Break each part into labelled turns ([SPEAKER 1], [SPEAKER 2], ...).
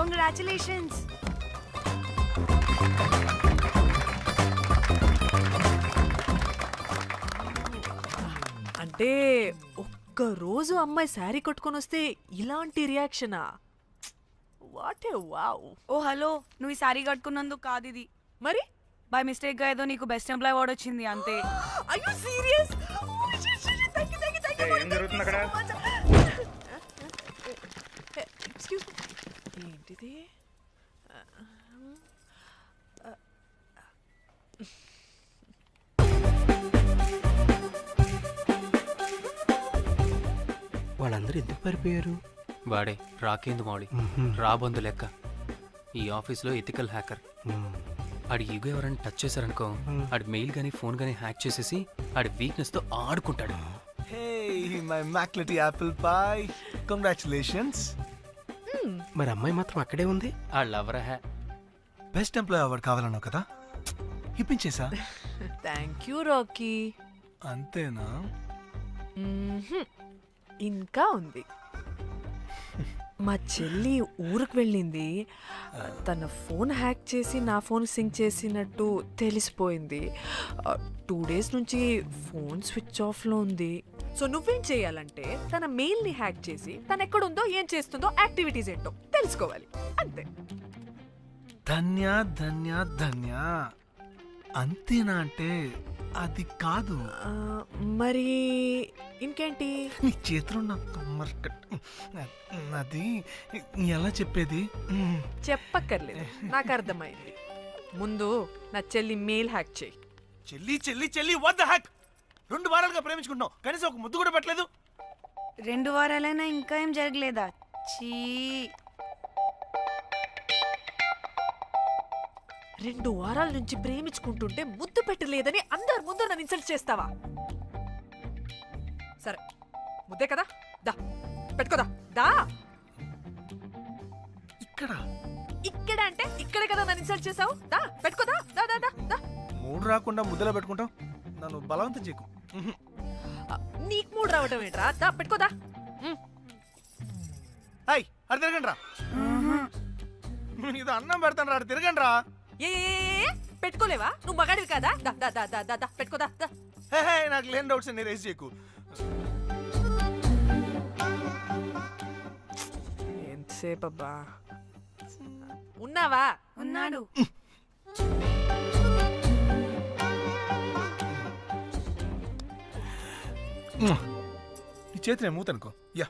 [SPEAKER 1] Congratulations
[SPEAKER 2] అంటే ఒక్క రోజు అమ్మాయి శారీ కట్టుకొని వస్తే ఇలాంటి రియాక్షనా what a wow
[SPEAKER 1] oh hello. నువ్వు ఈ సారీ కట్టుకున్నందుకు కాదు ఇది.
[SPEAKER 2] మరి?
[SPEAKER 1] బై మిస్టేక్గా ఏదో నీకు బెస్ట్ ఎంప్లాయ్ అవార్డ్ వచ్చింది అంతే.
[SPEAKER 2] అయ్యో సీరియస్
[SPEAKER 3] ఏం జరుగుతుంది అక్కడ?
[SPEAKER 4] ఎందుకు పారిపోయారు?
[SPEAKER 5] వాడే రాకేందు మౌళి రాబందు లెక్క. ఈ ఆఫీస్లో ఎథికల్ హ్యాకర్. ఆడి ఈగో ఎవరైనా టచ్ చేశారనుకో ఆడి మెయిల్ కానీ ఫోన్ కానీ హ్యాక్ చేసేసి ఆడి వీక్నెస్తో ఆడుకుంటాడు
[SPEAKER 6] Hey, my Maclity apple pie. Congratulations.
[SPEAKER 4] మరి అమ్మాయి మాత్రం అక్కడే ఉంది?
[SPEAKER 5] ఆ లవర్ హ్యా
[SPEAKER 6] బెస్ట్ ఎంప్లాయ్ అవార్డు కావాలన్నావు కదా? ఇప్పించేసా?
[SPEAKER 2] థ్యాంక్ యూ రాకీ
[SPEAKER 6] అంతేనా?
[SPEAKER 2] ఇంకా ఉంది. మా చెల్లి ఊరికి వెళ్ళింది. తన ఫోన్ హ్యాక్ చేసి నా ఫోన్ సింక్ చేసినట్టు తెలిసిపోయింది. టూ డేస్ నుంచి ఫోన్ స్విచ్ ఆఫ్లో ఉంది. సో నువ్వేం చేయాలంటే తన మెయిల్ని హ్యాక్ చేసి తను ఎక్కడుందో ఏం చేస్తుందో యాక్టివిటీస్ ఏంటో తెలుసుకోవాలి. అంతే.
[SPEAKER 6] ధన్య ధన్య ధన్య. అంతేనా అంటే అది కాదు.
[SPEAKER 2] మరి ఇంకేంటి?
[SPEAKER 6] నీ చేతిలో నా అది ఎలా చెప్పేది?
[SPEAKER 2] చెప్పక్కర్లేదు. నాకు అర్థమైంది. ముందు నా చెల్లి మెయిల్ హ్యాక్ చేయి.
[SPEAKER 6] చెల్లి చెల్లి చెల్లి వద్ద హ్యాక్ రెండు వారాలుగా ప్రేమించుకుంటున్నాం కనీసం ఒక ముద్దు కూడా పెట్టలేదు.
[SPEAKER 1] రెండు వారాలైనా ఇంకా ఏం జరగలేదా? చీ.
[SPEAKER 2] రెండు వారాల నుంచి ప్రేమించుకుంటుంటే ముద్దు పెట్టలేదని అందరు ముందు నన్ను ఇన్సల్ట్ చేస్తావా? సరే ముద్దే కదా? దా పెట్టుకోదా? దా!
[SPEAKER 6] ఇక్కడ?
[SPEAKER 2] ఇక్కడ అంటే ఇక్కడే కదా నన్ను ఇన్సల్ట్ చేసావు? దా పెట్టుకోదా? దా దా దా దా.
[SPEAKER 6] మూడు రాకుండా ముద్దలో పెట్టుకుంటాం నన్ను బలవంతం చేయకు.
[SPEAKER 2] నీకు మూడు రావటం ఏంట్రా? దా పెట్టుకోదా.
[SPEAKER 6] హాయ్ అది తిరగండి రా ఇది అన్నం పెడతాను రా తిరగండి రా
[SPEAKER 2] ఏ ఏ, ఏ, ఏ, పెట్టుకోలేవా? నువ్వు మగాడివి కదా? దా దా దా దా దా దా పెట్టుకోదా దా
[SPEAKER 6] హే, హే, నాకు లేని డౌట్స్ అన్ని రేస్ చేయకు.
[SPEAKER 2] ఎంతసేపు అబ్బా ఉన్నావా?
[SPEAKER 1] ఉన్నాడు.
[SPEAKER 6] ఈ చేతి నేను మూతనుకో. Yeah.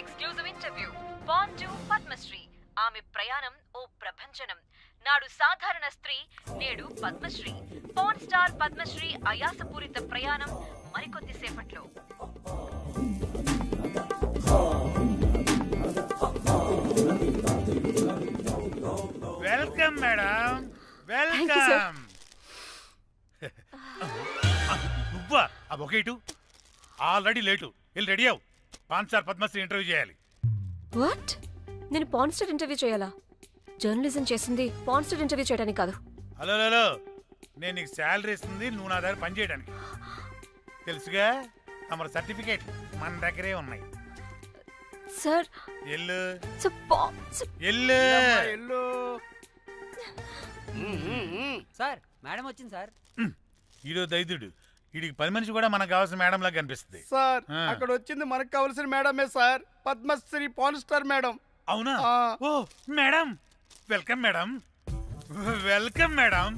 [SPEAKER 7] Exclusive interview porn to Padmashri ఆమె ప్రయాణం ఓ ప్రభంజనం. నాడు సాధారణ స్త్రీ నేడు పద్మశ్రీ. పాన్ స్టార్ పద్మశ్రీ అయాసపూరిత ప్రయాణం మరికొద్ది సేపట్లో.
[SPEAKER 3] వెల్కమ్ మేడం వెల్కమ్ నువ్వా? ఆ ఆల్రెడీ లేటు. వెళ్ళి రెడీ అవు పాన్ సార్ పద్మశ్రీ ఇంటర్వ్యూ చేయాలి.
[SPEAKER 8] వాట్? నేను పాన్స్టర్ ఇంటర్వ్యూ చేయాలా? జర్నలిజం చేసింది పాన్స్టర్ ఇంటర్వ్యూ చేయడానికి కాదు.
[SPEAKER 3] హలో హలో నేను నీకు శాలరీ ఇస్తుంది నువ్వు నా దగ్గర పని చేయడానికి. తెలుసుగా? తమరు సర్టిఫికేట్ మన దగ్గరే ఉన్నాయి.
[SPEAKER 8] సార్.
[SPEAKER 3] ఎల్లు. ఎల్లు.
[SPEAKER 6] ఎల్లు.
[SPEAKER 9] సార్ మేడం వచ్చింది సార్.
[SPEAKER 3] ఈడో దైదుడు వీడికి పని మనిషి కూడా మనకు కావాల్సిన మేడం లాగా కనిపిస్తుంది.
[SPEAKER 10] సార్
[SPEAKER 3] ఆ.
[SPEAKER 10] అక్కడ వచ్చింది మనకు కావాల్సిన మేడమే sir? Padmashri porn star madam
[SPEAKER 3] అవునా?
[SPEAKER 10] ఆ.
[SPEAKER 3] ఓ madam welcome madam welcome madam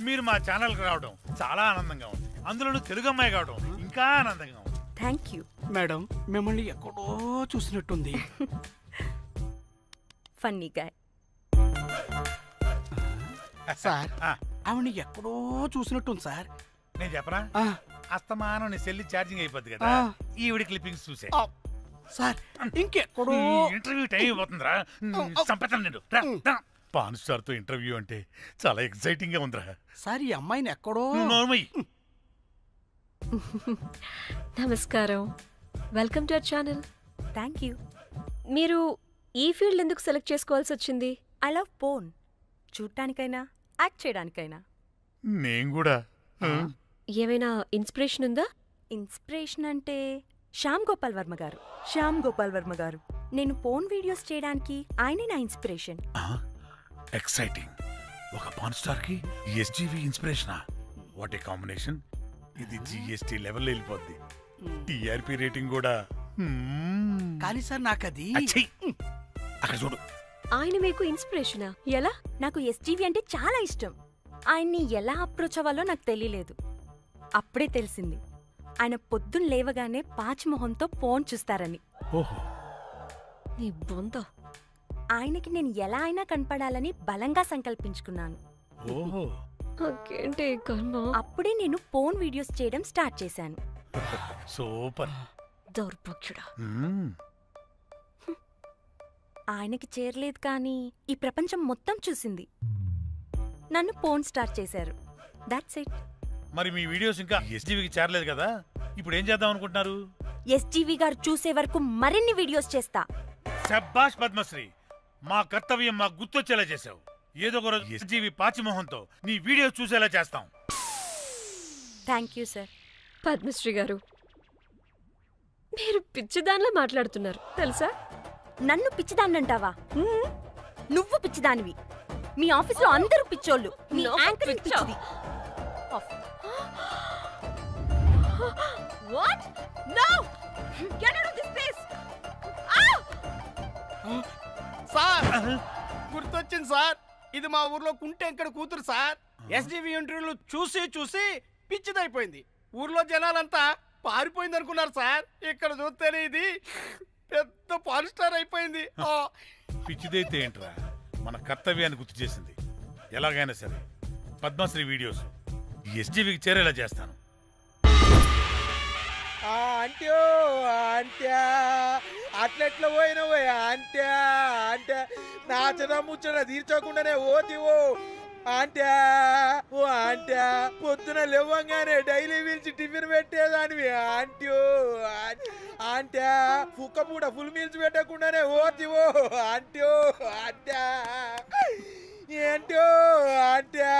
[SPEAKER 3] మీరు మా ఛానల్కి రావడం చాలా ఆనందంగా ఉంది. అందులోనూ తెలుగు అమ్మాయి కావడం ఇంకా ఆనందంగా ఉంది.
[SPEAKER 1] థ్యాంక్ యూ
[SPEAKER 4] మేడం మిమ్మల్ని ఎక్కడో చూసినట్టుంది.
[SPEAKER 1] ఫన్నీ గాయ్
[SPEAKER 4] సార్
[SPEAKER 3] ఆ,
[SPEAKER 4] ఆవిడ ఎక్కడో చూసినట్టుంది సార్.
[SPEAKER 3] నేను చెప్పరా అస్తమానం నీ సెల్లి ఛార్జింగ్ అయిపోద్ది కదా. ఈవిడ క్లిప్పింగ్స్ చూసే.
[SPEAKER 4] సార్ ఇంకెక్కడో
[SPEAKER 3] ఇంటర్వ్యూ టైం అయిపోతుందిరా. సంపతం నేను. పాన్ స్టార్తో ఇంటర్వ్యూ అంటే చాలా ఎక్సైటింగ్గా ఉందిరా.
[SPEAKER 4] సార్ ఈ అమ్మాయిని ఎక్కడో
[SPEAKER 3] నోర్మయ్యి
[SPEAKER 8] నమస్కారం. Welcome to our channel
[SPEAKER 1] thank you
[SPEAKER 8] మీరు ఈ ఫీల్డ్ ఎందుకు సెలెక్ట్ చేసుకోవాల్సి వచ్చింది?
[SPEAKER 1] ఐ లవ్ పోన్ చూడటానికైనా యాక్ట్ చేయడానికైనా.
[SPEAKER 3] నేను కూడా.
[SPEAKER 8] ఏమైనా ఇన్స్పిరేషన్ ఉందా?
[SPEAKER 1] ఇన్స్పిరేషన్ అంటే శ్యామ్ గోపాల్ వర్మ గారు. శ్యామ్ గోపాల్ వర్మ గారు. నేను పోన్ వీడియోస్ చేయడానికి ఆయనే నా ఇన్స్పిరేషన్.
[SPEAKER 3] ఎక్సైటింగ్. ఒక పాన్ స్టార్కి ఎస్జీవి ఇన్స్పిరేషనా? What a combination. ఇది జిఎస్టీ లెవెల్ వెళ్ళిపోద్ది. టిఆర్పి రేటింగ్ కూడా.
[SPEAKER 4] కానీ సార్ నాకు అది!
[SPEAKER 3] అక్కడ చూడు.
[SPEAKER 8] ఆయన మీకు ఇన్స్పిరేషనా? ఎలా?
[SPEAKER 1] నాకు ఎస్జీవి అంటే చాలా ఇష్టం. ఆయన్ని ఎలా అప్రోచ్ అవ్వాలో నాకు తెలియలేదు. అప్పుడే తెలిసింది. ఆయన పొద్దున్న లేవగానే పాచిమొహంతో ఫోన్ చూస్తారని.
[SPEAKER 3] ఓహో.
[SPEAKER 8] నీ బొంద
[SPEAKER 1] ఆయనకి నేను ఎలా అయినా కనపడాలని బలంగా సంకల్పించుకున్నాను.
[SPEAKER 3] ఓహో.
[SPEAKER 8] నాకేంటి ఈ కర్మ
[SPEAKER 1] అప్పుడే నేను ఫోన్ వీడియోస్ చేయడం స్టార్ట్ చేశాను.
[SPEAKER 3] సూపర్. మ్మ్.
[SPEAKER 1] ఆయనకి చేరలేదు కానీ ఈ ప్రపంచం మొత్తం చూసింది. నన్ను ఫోన్ స్టార్ట్ చేశారు. దాట్స్ ఇట్
[SPEAKER 3] మరి మీ వీడియోస్ ఇంకా ఎస్జీవికి చేరలేదు కదా? ఇప్పుడు ఏం చేద్దాం అనుకుంటున్నారు?
[SPEAKER 1] ఎస్జీవి గారు చూసే వరకు మరిన్ని వీడియోస్ చేస్తా.
[SPEAKER 3] శబ్బాష్ పద్మశ్రీ మా కర్తవ్యం మాకు గుర్తొచ్చేలా చేసావు ఏదో ఒక రోజు ఎస్జీవి పాచిమోహంతో నీ వీడియో చూసేలా చేస్తాం.
[SPEAKER 1] థ్యాంక్ యూ సార్
[SPEAKER 8] పద్మశ్రీ గారు మీరు పిచ్చిదానిలా మాట్లాడుతున్నారు తెలుసా?
[SPEAKER 1] నన్ను పిచ్చిదాన్నంటావా? హ్మ్? నువ్వు పిచ్చిదానివి. మీ ఆఫీస్లో అందరూ పిచ్చోళ్ళు. నీ యాంకరింగ్
[SPEAKER 8] పిచ్చా?
[SPEAKER 1] పిచ్చిది.
[SPEAKER 8] What no get out of this place
[SPEAKER 10] sir గుర్తొచ్చింది సార్ ఇది మా ఊర్లో కుంటెంకడ కూతురు సార్ ఎస్జీవి ఇంటర్వ్యూలు చూసి చూసి పిచ్చిదైపోయింది. ఊర్లో జనాలంతా పారిపోయింది అనుకున్నారు సార్ ఇక్కడ చూస్తేనే ఇది పెద్ద పాన్ స్టార్ అయిపోయింది. ఆ,
[SPEAKER 3] పిచ్చిదైతే ఏంట్రా? మన కర్తవ్యాన్ని గుర్తు చేసింది. ఎలాగైనా సరే పద్మశ్రీ వీడియోస్ ఎస్జీవికి చేరేలా చేస్తాను.
[SPEAKER 10] అంట్యో అంట్యా అట్లెట్లా పోయినవే అంట్యా అంటే చిన్న ముచ్చట తీర్చకుండానే ఓతివో ఆంట్యా ఓ ఆంట్యా పొద్దున లేవంగానే డైలీ పిలిచి టిఫిన్ పెట్టేదానివి ఆంట్యో ఆంట్యా కుక్క పూట ఫుల్ మీల్స్ పెట్టకుండానే ఓతివో ఆంట్యో ఆంట్యా ఏంటో ఆంట్యా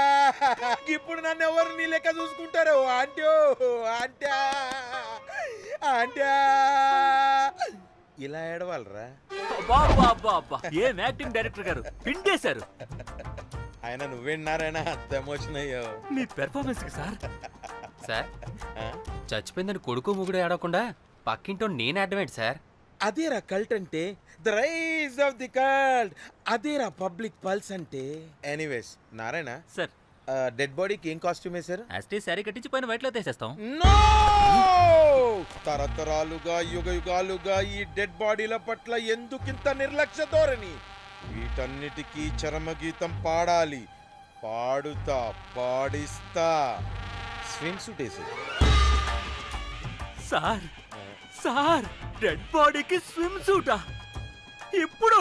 [SPEAKER 10] ఇప్పుడు నన్ను ఎవరు నీ లెక్క చూసుకుంటారు? ఆంట్యో ఆంట్యా అంట్యా ఇలా ఏడవాలరా?
[SPEAKER 9] ఏం యాక్టింగ్ డైరెక్టర్ గారు? పిండేశారు.
[SPEAKER 10] ఆయన నువ్వేనారాయణ అంత ఎమోషన్ అయ్యో.
[SPEAKER 9] మీ పెర్ఫార్మెన్స్కి సార్.
[SPEAKER 5] సార్ చచ్చిపోయిందని కొడుకు ముగుడు ఆడకుండా పక్కింటో నేను అడ్డమేంటి సార్?
[SPEAKER 10] అదేరా కల్ట్ అంటే? The rise of the cult అదేరా పబ్లిక్ పల్స్ అంటే? ఎనీవేస్ నారాయణ?
[SPEAKER 9] సార్
[SPEAKER 10] డెడ్ బాడీకి ఏం కాస్ట్యూమ్ వేశారు?
[SPEAKER 9] యాస్టీ శారీ కట్టించి పైన వైట్లో తీసేస్తాం.
[SPEAKER 10] నో! తరతరాలుగా యుగ యుగాలుగా ఈ డెడ్ బాడీల పట్ల ఎందుకింత నిర్లక్ష్య ధోరణి? వీటన్నిటికీ చరమగీతం పాడాలి. పాడుతా పాడిస్తా. స్విమ్ సూట్ వేసి
[SPEAKER 9] సార్ సార్ డెడ్ బాడీకి స్విమ్ సూటా ఇప్పుడు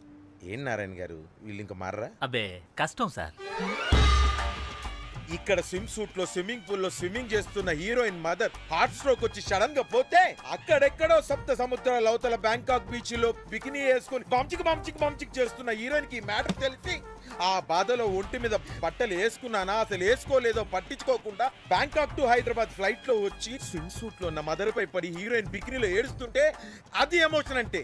[SPEAKER 10] ఏం నారాయణ గారు? వీళ్ళు ఇంకా మారరా?
[SPEAKER 9] అబ్బే కష్టం సార్.
[SPEAKER 10] ఇక్కడ స్విమ్ సూట్లో స్విమ్మింగ్ పూల్లో స్విమ్మింగ్ చేస్తున్న హీరోయిన్ మదర్ హార్ట్ స్ట్రోక్ వచ్చి సడన్గా పోతే అక్కడెక్కడో సప్త సముద్రాల అవతల బ్యాంకాక్ బీచ్లో బికినీ వేసుకొని బంచిక్ బంచిక్ బంచిక్ చేస్తున్న హీరోయిన్కి మ్యాటర్ తెలిసి ఆ బాధలో ఒంటి మీద బట్టలు వేసుకున్నానా అసలు వేసుకోలేదో పట్టించుకోకుండా బ్యాంకాక్ టు హైదరాబాద్ ఫ్లైట్లో వచ్చి స్విమ్ సూట్లో ఉన్న మదర్ పై పడి హీరోయిన్ బికినీలో ఏడుస్తుంటే అది ఎమోషన్ అంటే.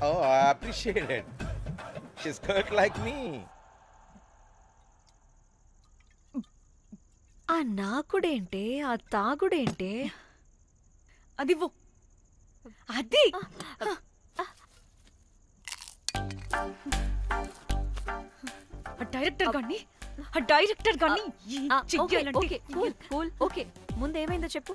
[SPEAKER 10] oh I appreciate it she's cut like me
[SPEAKER 8] ఆ నాకుడేంటే ఆ తాగుడేంటే?
[SPEAKER 11] అది ఇవ్వు. అది. ఆ డైరెక్టర్ గాని ఆ డైరెక్టర్ గాని
[SPEAKER 8] okay okay cool cool okay ముందు ఏమైందో చెప్పు.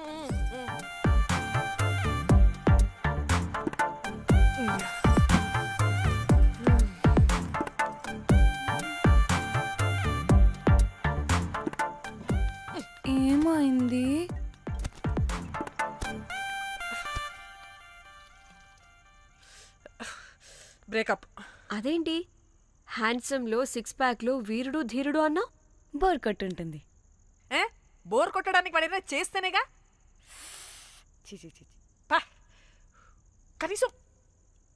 [SPEAKER 8] అదేంటి హ్యాండ్సమ్లో సిక్స్ ప్యాక్లో వీరుడు ధీరుడు అన్నా
[SPEAKER 11] బోర్ ఉంటుంది
[SPEAKER 2] ఏ? బోర్ కొట్టడానికి వాడైనా చేస్తేనేగా? చీ చీ చీ చీ. పా. కనీసం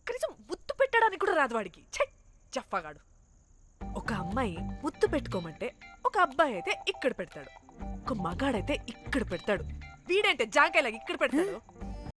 [SPEAKER 2] కనీసం ముత్తు పెట్టడానికి కూడా రాదు వాడికి. ఛై చెప్పగాడు ఒక అమ్మాయి ముత్తు పెట్టుకోమంటే ఒక అబ్బాయి అయితే ఇక్కడ పెడతాడు. ఒక మగాడైతే ఇక్కడ పెడతాడు. వీడంటే జాంకాయలాగా ఇక్కడ పెడతాడు?